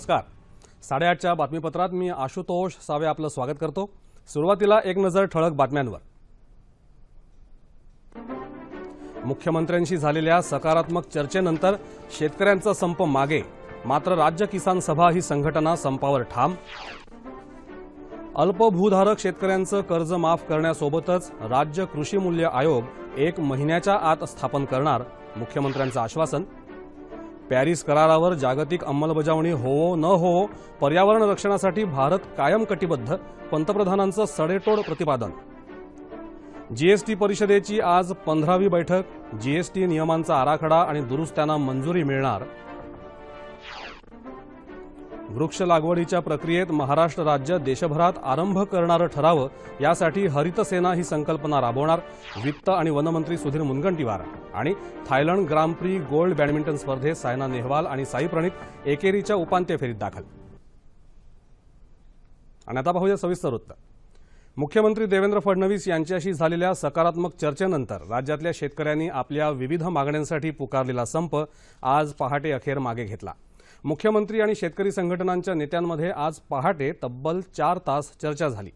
नमस्कार. साडेआठच्या बातमीपत्रात मी आशुतोष सावे आपलं स्वागत करतो. सुरुवातीला एक नजर ठळक बातम्यांवर. मुख्यमंत्र्यांशी झालेल्या सकारात्मक चर्चेनंतर शेतकऱ्यांचा संप मागे मात्र राज्य किसान सभा ही संघटना संपावर ठाम. अल्पभूधारक शेतकऱ्यांचं कर्ज माफ करण्यासोबतच राज्य कृषी मूल्य आयोग एक महिन्याच्या आत स्थापन करणार मुख्यमंत्र्यांचं आश्वासन. पॅरिस करारावर जागतिक अंमलबजावणी होवो न होवो पर्यावरण रक्षणासाठी भारत कायम कटिबद्ध पंतप्रधानांचं सडेतोड प्रतिपादन. जीएसटी परिषदेची आज पंधरावी बैठक जीएसटी नियमांचा आराखडा आणि दुरुस्त्यांना मंजुरी मिळणार वृक्ष लागवडीच्या प्रक्रियेत महाराष्ट्र राज्य देशभरात आरंभ करणारं ठरावं यासाठी हरित सेना ही संकल्पना राबवणार वित्त आणि वनमंत्री सुधीर मुनगंटीवार आणि Thailand grand prix gold badminton स्पर्धेत सायना नेहवाल आणि साई प्रणित एकेरीच्या उपांत्य फेरीत दाखल. आणि आता पाहूया सविस्तर वृत्त. मुख्यमंत्री देवेंद्र फडणवीस यांच्याशी झालेल्या सकारात्मक चर्चेनंतर राज्यातल्या शेतकऱ्यांनी आपल्या विविध मागण्यांसाठी पुकारलेला संप आज पहाटे अखेर मागे घेतला. मुख्यमंत्री आणि शेतकरी संघटनांच्या नेत्यांमध्ये आज पहाटे तब्बल चार तास चर्चा झाली.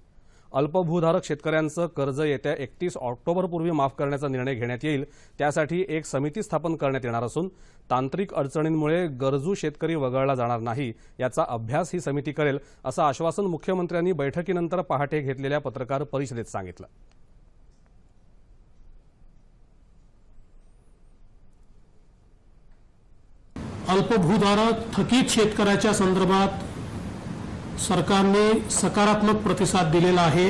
अल्पभूधारक शेतकऱ्यांचं कर्ज येत्या एकतीस ऑक्टोबरपूर्वी माफ करण्याचा निर्णय घेण्यात येईल त्यासाठी एक समिती स्थापन करण्यात येणार असून तांत्रिक अडचणींमुळे गरजू शेतकरी वगळला जाणार नाही याचा अभ्यास ही समिती करेल असं आश्वासन मुख्यमंत्र्यांनी बैठकीनंतर पहाटे घेतलेल्या पत्रकार परिषदेत सांगितलं. अल्पभूधारक थकीत शेतकऱ्याच्या संदर्भात सरकारने सकारात्मक प्रतिसाद दिलेला आहे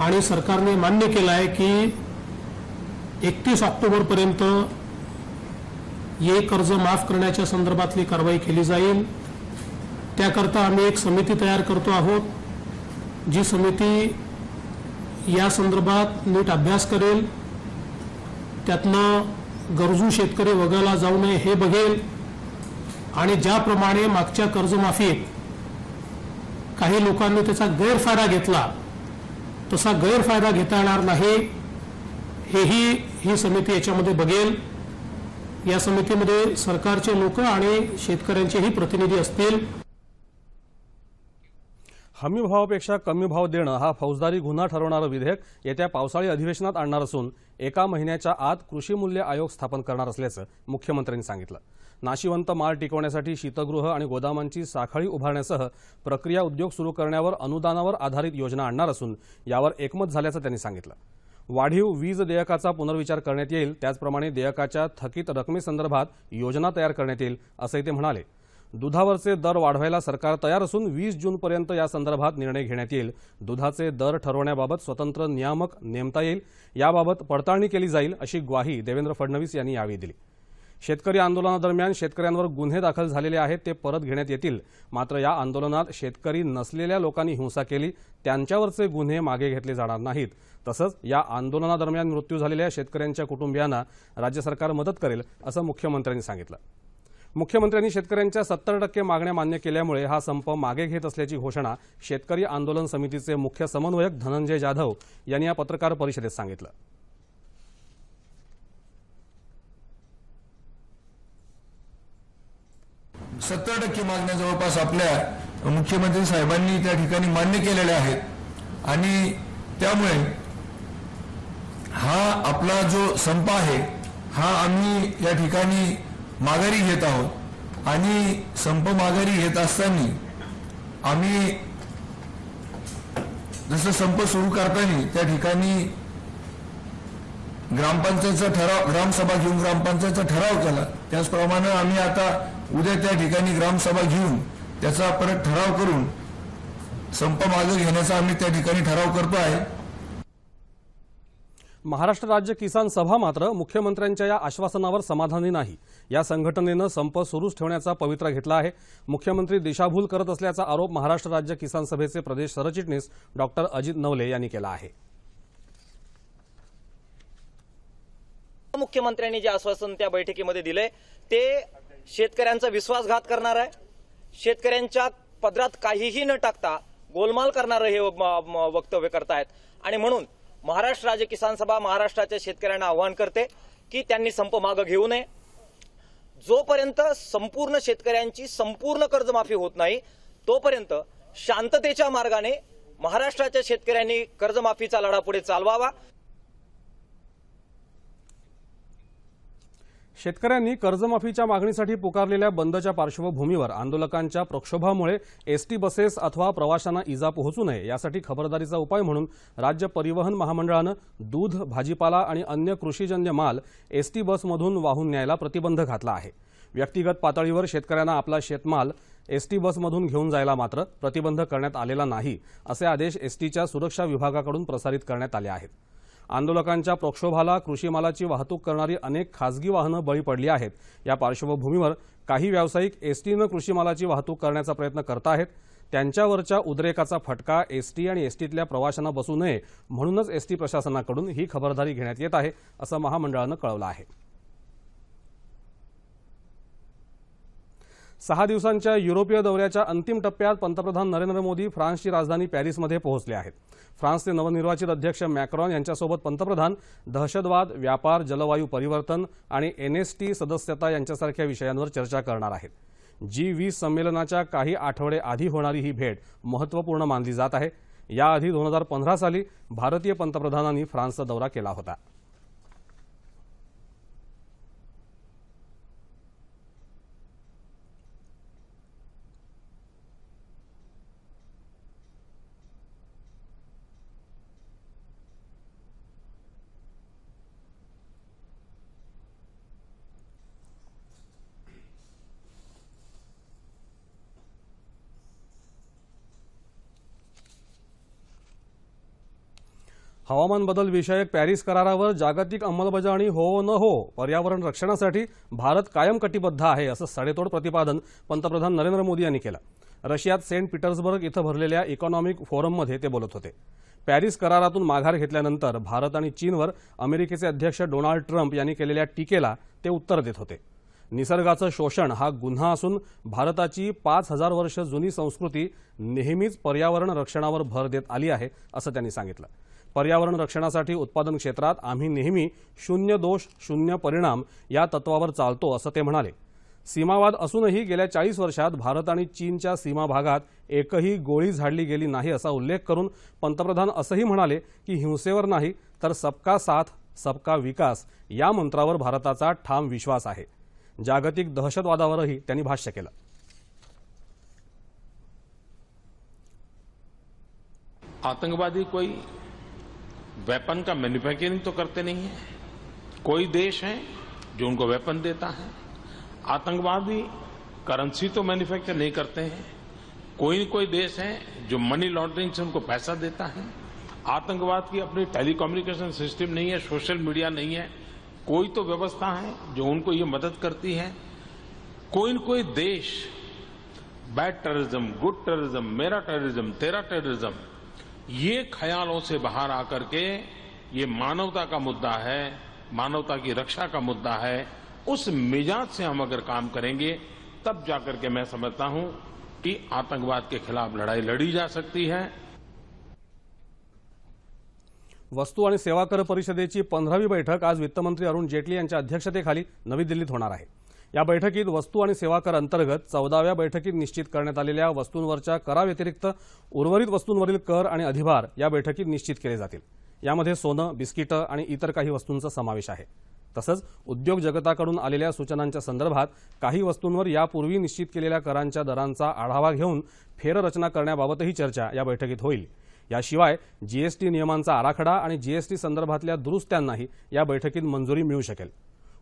आणि सरकारने मान्य केलं आहे की एकतीस ऑक्टोबरपर्यंत हे कर्ज माफ करण्याच्या संदर्भातली कारवाई केली जाईल. त्याकरता आम्ही एक समिती तयार करतो आहोत जी समिती या संदर्भात नीट अभ्यास करेल. त्यातनं गरजू शेतकरी वगळला जाऊ नये हे बघेल. आणि ज्याप्रमाणे मागच्या कर्जमाफीत काही लोकांनी त्याचा गैरफायदा घेतला तसा गैरफायदा घेता येणार नाही हेही ही समिती याच्यामध्ये बघेल. या समितीमध्ये सरकारचे लोक आणि शेतकऱ्यांचेही प्रतिनिधी असतील. हमी भावापेक्षा कमी भाव देणं हा फौजदारी गुन्हा ठरवणारं विधेयक येत्या पावसाळी अधिवेशनात आणणार असून एका महिन्याच्या आत कृषी मूल्य आयोग स्थापन करणार असल्याचं मुख्यमंत्र्यांनी सांगितलं. नाशिवंत माल टिकवण्यासाठी शीतगृह आणि गोदामांची साखळी उभारण्यासह प्रक्रिया उद्योग सुरू करण्यावर अनुदानावर आधारित योजना आणणार असून यावर एकमत झाल्याचं त्यांनी सांगितलं. वाढीव वीज देयकाचा पुनर्विचार करण्यात येईल त्याचप्रमाणे देयकाच्या थकीत रकमेसंदर्भात योजना तयार करण्यात येईल असंही ते म्हणाले. दुधावरचे दर वाढवायला सरकार तयार असून वीस जूनपर्यंत या संदर्भात निर्णय घेण्यात येईल. दुधाचे दर ठरवण्याबाबत स्वतंत्र नियामक नेमता येईल. याबाबत पडताळणी केली जाईल अशी ग्वाही देवेंद्र फडणवीस यांनी यावेळी दिली. शेतकरी आंदोलनादरम्यान शेतकऱ्यांवर गुन्हे दाखल झालेले आहेत ते परत घेण्यात येतील. मात्र या आंदोलनात शेतकरी नसलेल्या लोकांनी हिंसा केली त्यांच्यावरचे गुन्हे मागे घेतले जाणार नाहीत. तसंच या आंदोलनादरम्यान मृत्यू झालेल्या शेतकऱ्यांच्या कुटुंबियांना राज्य सरकार मदत करेल असं मुख्यमंत्र्यांनी सांगितलं. मुख्यमंत्र्यांनी शेतकऱ्यांच्या सत्तर टक्के मागण्या मान्य केल्यामुळे हा संप मागे घेत असल्याची घोषणा शेतकरी आंदोलन समितीचे मुख्य समन्वयक धनंजय जाधव यांनी या पत्रकार परिषदेत सांगितलं. सत्तर टक्के मागण्या जवळपास आपल्या मुख्यमंत्री साहेबांनी त्या ठिकाणी मान्य केलेल्या आहेत. आणि त्यामुळे हा आपला जो संप आहे हा आम्ही या ठिकाणी माघारी घेत आहोत. आणि संप माघारी घेत असताना आम्ही जसं संप सुरू करताना त्या ठिकाणी ग्रामपंचायतचा ठराव ग्रामसभा घेऊन ग्रामपंचायतचा ठराव केला. त्याचप्रमाणे आम्ही आता उद्या त्या ठिकाणी ग्रामसभा घेऊन त्याचा परत ठराव करून संप मागे घेण्याचा आम्ही त्या ठिकाणी ठराव करतो आहे. महाराष्ट्र राज्य किसान सभा मात्र मुख्यमंत्र्यांच्या या आश्वासनावर समाधानी नाही. या संघटनेनं संप सुरूच ठेवण्याचा पवित्रा घेतला आहे. मुख्यमंत्री दिशाभूल करत असल्याचा आरोप महाराष्ट्र राज्य किसान सभेचे प्रदेश सरचिटणीस डॉक्टर अजित नवले यांनी केला आहे. मुख्यमंत्र्यांनी जे आश्वासन त्या बैठकीमध्ये दिलंय ते शेतकऱ्यांचा विश्वासघात करणार आहे. शेतकऱ्यांच्या पदरात काहीही न टाकता गोलमाल करणारं हे म- म- वक्तव्य करतायत. आणि म्हणून महाराष्ट्र राज्य किसान सभा महाराष्ट्राच्या शेतकऱ्यांना आवाहन करते की त्यांनी संप मागं घेऊ नये. जोपर्यंत संपूर्ण शेतकऱ्यांची संपूर्ण कर्जमाफी होत नाही तोपर्यंत शांततेच्या मार्गाने महाराष्ट्राच्या शेतकऱ्यांनी कर्जमाफीचा लढा पुढे चालवावा. शेतकऱ्यांनी कर्जमाफीच्या मागणीसाठी पुकारलेल्या बंदच्या पार्श्वभूमीवर आंदोलकांच्या प्रक्षोभामुळे एसटी बसेस अथवा प्रवाशांना इजा पोहोचू नये यासाठी खबरदारीचा उपाय म्हणून राज्य परिवहन महामंडळानं दूध भाजीपाला आणि अन्य कृषीजन्य माल एसटी बसमधून वाहून न्यायला प्रतिबंध घातला आहे. व्यक्तिगत पातळीवर शेतकऱ्यांना आपला शेतमाल एसटी बसमधून घेऊन जायला मात्र प्रतिबंध करण्यात आलेला नाही असे आदेश एसटीच्या सुरक्षा विभागाकडून प्रसारित करण्यात आले आहेत. आंदोलकांच्या प्रक्षोभाला कृषी मालाची वाहतूक करणारी अनेक खासगी वाहनं बळी पडली आहेत. या पार्श्वभूमीवर काही व्यावसायिक एसटीनं कृषी मालाची वाहतूक करण्याचा प्रयत्न करत आहेत. त्यांच्यावरच्या उद्रेकाचा फटका एसटी आणि एसटीतल्या प्रवाशांना बसू नये म्हणूनच एसटी प्रशासनाकडून ही खबरदारी घेण्यात येत आहे असं महामंडळानं कळवलं आहे. सहा दिवसांच्या युरोपीय दौऱ्याच्या अंतिम टप्प्यात पंतप्रधान नरेंद्र मोदी फ्रान्सची राजधानी पॅरिसमध्ये पोहोचले आहेत. फ्रान्सचे नवनिर्वाचित अध्यक्ष मॅक्रॉन यांच्यासोबत पंतप्रधान दहशतवाद व्यापार जलवायू परिवर्तन आणि एनएसटी सदस्यता यांच्यासारख्या विषयांवर चर्चा करणार आहेत. जी वीस संमेलनाच्या काही आठवडे आधी होणारी ही भेट महत्त्वपूर्ण मानली जात आहे. याआधी दोन हजार पंधरा साली भारतीय पंतप्रधानांनी फ्रान्सचा दौरा केला होता. हवामान बदल विषयक पॅरिस करारावर जागतिक अंमलबजावणी हो न हो पर्यावरण रक्षणासाठी भारत कायम कटिबद्ध आहे असं सडेतोड प्रतिपादन पंतप्रधान नरेंद्र मोदी यांनी केलं. रशियात सेंट पीटर्सबर्ग इथं भरलेल्या इकॉनॉमिक फोरममध्ये ते बोलत होते. पॅरिस करारातून माघार घेतल्यानंतर भारत आणि चीनवर अमेरिकेचे अध्यक्ष डोनाल्ड ट्रम्प यांनी केलेल्या टीकेला ते उत्तर देत होते. निसर्गाचं शोषण हा गुन्हा असून भारताची पाच हजार वर्ष जुनी संस्कृती नेहमीच पर्यावरण रक्षणावर भर देत आली आहे असं त्यांनी सांगितलं. पर्यावरण रक्षणासाठी उत्पादन क्षेत्रात आम्ही नेहमी शून्य दोष शून्य परिणाम या तत्वावर चालतो असं ते म्हणाले. सीमावाद असूनही गेल्या चाळीस वर्षात भारत आणि चीनच्या सीमा भागात एकही गोळी झाडली गेली नाही असा उल्लेख करून पंतप्रधान असंही म्हणाले की हिंसेवर नाही तर सबका साथ सबका विकास या मंत्रावर भारताचा ठाम विश्वास आहे. जागतिक दहशतवादावरही त्यांनी भाष्य केलं. आतंकवादी कोई वेपन का मैन्युफैक्चरिंग तो करते नहीं है। कोई देश है जो उनको वेपन देता है। आतंकवादी करेंसी तो मैन्युफैक्चर नहीं करते हैं। कोई कोई देश है जो मनी लॉन्ड्रिंग से उनको पैसा देता है। आतंकवाद की अपनी टेलीकम्युनिकेशन सिस्टम नहीं है सोशल मीडिया नहीं है। कोई तो व्यवस्था है जो उनको ये मदद करती है। कोई न कोई देश बैड टेररिज्म गुड टेररिज्म मेरा टेररिज्म तेरा टेररिज्म ये ख्यालों से बाहर आकर के ये मानवता का मुद्दा है, मानवता की रक्षा का मुद्दा है, उस मिजाज से हम अगर काम करेंगे, तब जाकर के मैं समझता हूँ कि आतंकवाद के खिलाफ लड़ाई लड़ी जा सकती है। वस्तू आणि सेवा कर परिषदेची पंधरावी बैठक आज वित्तमंत्री अरुण जेटली यांच्या अध्यक्षतेखाली नवी दिल्लीत होणार आहे. या बैठकीत वस्तू आणि सेवा कर अंतर्गत चौदाव्या बैठकीत निश्चित करण्यात आलेल्या वस्तूंवरच्या कराव्यतिरिक्त उर्वरित वस्तूंवरील कर आणि अधिभार या बैठकीत निश्चित केले जातील. यामध्ये सोनं बिस्किटं आणि इतर काही वस्तूंचा समावेश आहे. तसंच उद्योग जगताकडून आलेल्या सूचनांच्या संदर्भात काही वस्तूंवर यापूर्वी निश्चित केलेल्या करांच्या दरांचा आढावा घेऊन फेररचना करण्याबाबतही चर्चा या बैठकीत होईल. याशिवाय जीएसटी नियमांचा आराखडा आणि जीएसटी संदर्भातल्या दुरुस्त्यांनाही या बैठकीत मंजुरी मिळू शकेल.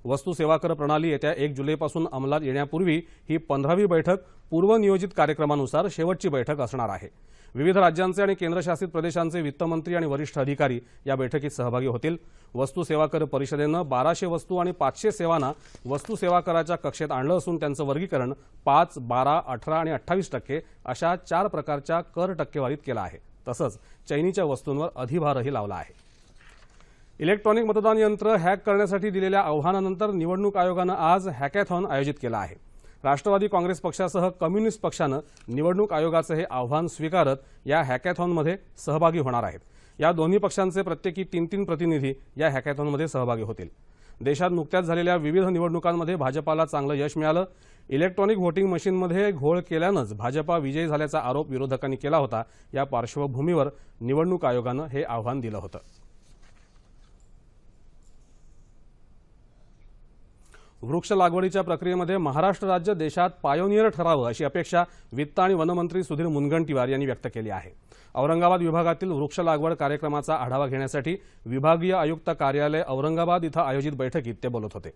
वस्तू सेवा कर प्रणाली येत्या एक जुलैपासून अंमलात येण्यापूर्वी ही पंधरावी बैठक पूर्वनियोजित कार्यक्रमानुसार शेवटची बैठक असणार आहे. विविध राज्यांचे आणि केंद्रशासित प्रदेशांचे वित्तमंत्री आणि वरिष्ठ अधिकारी या बैठकीत सहभागी होतील. वस्तू सेवा कर परिषदेनं बाराशे वस्तू आणि पाचशे सेवांना वस्तू सेवा कराच्या कक्षेत आणलं असून त्यांचं वर्गीकरण पाच बारा अठरा आणि अठ्ठावीस टक्के अशा चार प्रकारच्या कर टक्केवारीत केलं आहे. तसंच चैनीच्या वस्तूंवर अधिभारही लावला आहे. इलेक्ट्रॉनिक मतदान यंत्र हॅक करण्यासाठी दिलेल्या आव्हानानंतर निवडणूक आयोगानं आज हॅकॅथॉन आयोजित केलं आहे. राष्ट्रवादी काँग्रेस पक्षासह कम्युनिस्ट पक्षानं निवडणूक आयोगाचं हे आव्हान स्वीकारत या हॅकॅथॉनमध्ये सहभागी होणार आहेत. या दोन्ही पक्षांचे प्रत्येकी तीन तीन प्रतिनिधी या हॅकॅथॉनमध्ये सहभागी होतील. देशात नुकत्याच झालेल्या विविध निवडणुकांमध्ये भाजपाला चांगलं यश मिळालं. इलेक्ट्रॉनिक व्होटिंग मशीनमध्ये घोळ केल्यानंच भाजपा विजयी झाल्याचा आरोप विरोधकांनी केला होता. या पार्श्वभूमीवर निवडणूक आयोगानं हे आव्हान दिलं होतं. वृक्ष लागवडीच्या प्रक्रियेमध्ये महाराष्ट्र राज्य देशात पायोनियर ठरावं अशी अपेक्षा वित्त आणि वनमंत्री सुधीर मुनगंटीवार यांनी व्यक्त केली आहे. औरंगाबाद विभागातील वृक्ष लागवड कार्यक्रमाचा आढावा घेण्यासाठी विभागीय आयुक्त कार्यालय औरंगाबाद इथं आयोजित बैठकीत ते बोलत होते.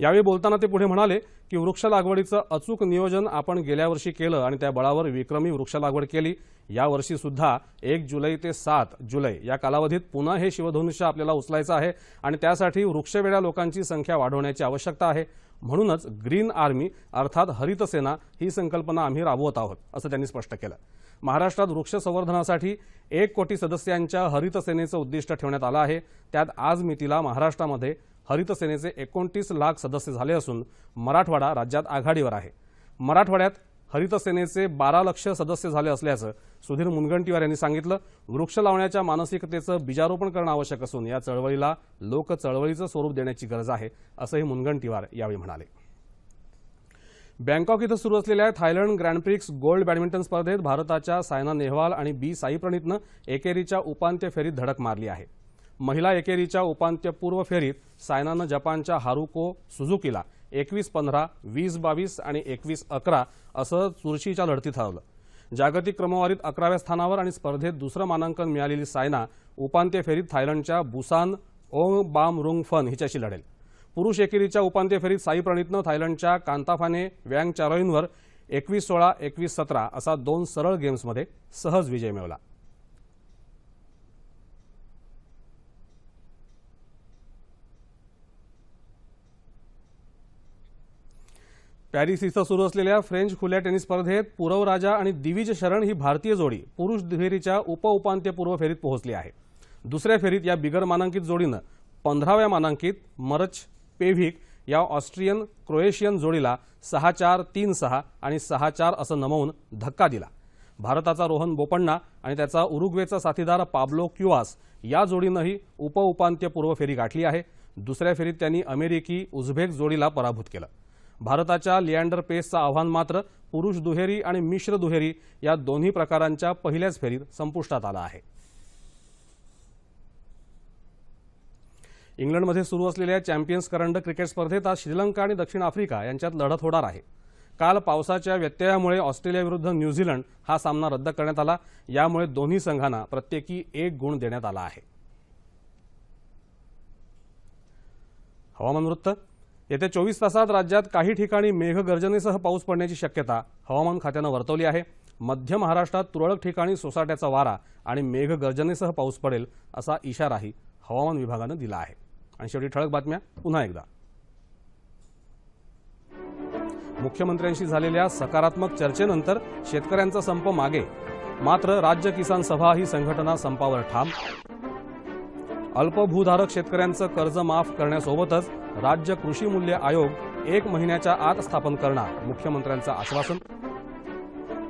यावेळी बोलताना ते पुढे म्हणाले की वृक्ष लागवडीचं अचूक नियोजन आपण गेल्या वर्षी केलं आणि त्या बळावर विक्रमी वृक्ष लागवड केली. यावर्षी सुद्धा एक जुलै ते सात जुलै या कालावधीत पुन्हा हे शिवधनुष्य आपल्याला उचलायचं आहे आणि त्यासाठी वृक्षवेड्या लोकांची संख्या वाढवण्याची आवश्यकता आहे. म्हणूनच ग्रीन आर्मी अर्थात हरित सेना ही संकल्पना आम्ही राबवत आहोत असं त्यांनी स्पष्ट केलं. महाराष्ट्रात वृक्ष संवर्धनासाठी एक कोटी सदस्यांच्या हरित सेनेचं उद्दिष्ट ठेवण्यात आलं आहे. त्यात आज मितीला महाराष्ट्रामध्ये हरित सेनेचे एकोणतीस लाख सदस्य झाले असून मराठवाडा राज्यात आघाडीवर आहे. मराठवाड्यात हरित सेनेचे बारा लक्ष सदस्य झाले असल्याचं सुधीर मुनगंटीवार यांनी सांगितलं. वृक्ष लावण्याच्या मानसिकतेचं बीजारोपण करणं आवश्यक असून या चळवळीला लोक चळवळीचं स्वरूप देण्याची गरज आहे असंही मुनगंटीवार यावेळी म्हणाले. बँकॉक इथं सुरू असलेल्या थायलंड ग्रँडप्रिक्स गोल्ड बॅडमिंटन स्पर्धेत भारताच्या सायना नेहवाल आणि बी साई प्रणितनं एकेरीच्या उपांत्य फेरीत धडक मारली आहे. महिला एकेरीच्या उपांत्यपूर्व फेरीत सायनानं जपानच्या हारुको सुझुकीला एकवीस पंधरा वीस बावीस आणि एकवीस अकरा असं चुरशीच्या लढतीत हरवलं. जागतिक क्रमवारीत अकराव्या स्थानावर आणि स्पर्धेत दुसरं मानांकन मिळालेली सायना उपांत्य फेरीत थायलंडच्या Busanan Ongbamrungphan हिच्याशी लढेल. पुरुष एकेरीच्या उपांत्य फेरीत साई प्रणितनं थायलंडच्या कांताफाने वँग चारोईनवर एकवीस सोळा एकवीस सतरा असा दोन सरळ गेम्समध्ये सहज विजय मिळवला. पॅरिस इथं सुरू असलेल्या फ्रेंच खुल्या टेनिस स्पर्धेत पुरव राजा आणि दिविज शरण ही भारतीय जोडी पुरुष दुहेरीच्या उपउपांत्यपूर्व फेरीत पोहोचली आहे. दुसऱ्या फेरीत या बिगर मानांकित जोडीनं पंधराव्या मानांकित मरच पेव्हिक या ऑस्ट्रियन क्रोएशियन जोडीला सहा चार तीन सहा आणि सहा चार असं नमवून धक्का दिला. भारताचा रोहन बोपण्णा आणि त्याचा उरुग्वेचा साथीदार पाब्लो क्युआस या जोडीनंही उपउपांत्यपूर्व फेरी गाठली आहे. दुसऱ्या फेरीत त्यांनी अमेरिकी उझबेक जोडीला पराभूत केलं. भारताच्या लिअँडर पेसचं आव्हान मात्र पुरुष दुहेरी आणि मिश्र दुहेरी या दोन्ही प्रकारांच्या पहिल्याच फेरीत संपुष्टात आलं आहे. इंग्लंडमध्ये सुरू असलेल्या चॅम्पियन्स करंडक क्रिकेट स्पर्धेत आज श्रीलंका आणि दक्षिण आफ्रिका यांच्यात लढत होणार आहे. काल पावसाच्या व्यत्ययामुळे ऑस्ट्रेलियाविरुद्ध न्यूझीलंड हा सामना रद्द करण्यात आला. यामुळे दोन्ही संघांना प्रत्येकी एक गुण देण्यात आला आहे. हवामान वृत्त येत्या चोवीस तासात राज्यात काही ठिकाणी मेघगर्जनेसह पाऊस पडण्याची शक्यता हवामान खात्यानं वर्तवली आहे. मध्य महाराष्ट्रात तुरळक ठिकाणी सोसाट्याचा वारा आणि मेघगर्जनेसह पाऊस पडेल असा इशाराही हवामान विभागानं दिला आहे. आणि शेवटी ठळक बातम्या. पुन्हा एकदा. मुख्यमंत्र्यांशी झालेल्या सकारात्मक चर्चेनंतर शेतकऱ्यांचा संप मागे. मात्र राज्य किसान सभा ही संघटना संपावर ठाम. अल्पभूधारक शेतकऱ्यांचं कर्ज माफ करण्यासोबतच राज्य कृषी मूल्य आयोग एक महिन्याच्या आत स्थापन करणार मुख्यमंत्र्यांचं आश्वासन.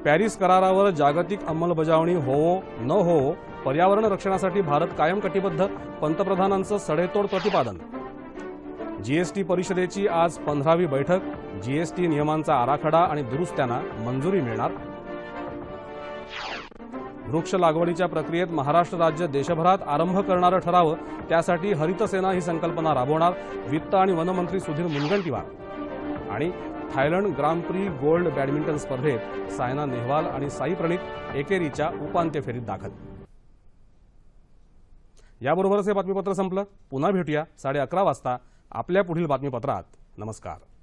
पॅरिस करारावर जागतिक अंमलबजावणी होवो न होवो पर्यावरण रक्षणासाठी भारत कायम कटिबद्ध पंतप्रधानांचं सडेतोड प्रतिपादन. जीएसटी परिषदेची आज पंधरावी बैठक जीएसटी नियमांचा आराखडा आणि दुरुस्त्यांना मंजुरी मिळणार. वृक्ष लागवडीच्या प्रक्रियेत महाराष्ट्र राज्य देशभरात आरंभ करणारं ठरावं त्यासाठी हरित सेना ही संकल्पना राबवणार वित्त आणि वनमंत्री सुधीर मुनगंटीवार. आणि Thailand grand prix gold badminton स्पर्धेत सायना नेहवाल आणि साई प्रणित एकेरीच्या उपांत्य फेरीत दाखल. याबरोबरच हे बातमीपत्र संपलं. पुन्हा भेटूया साडे अकरा वाजता आपल्या पुढील बातमीपत्रात. नमस्कार.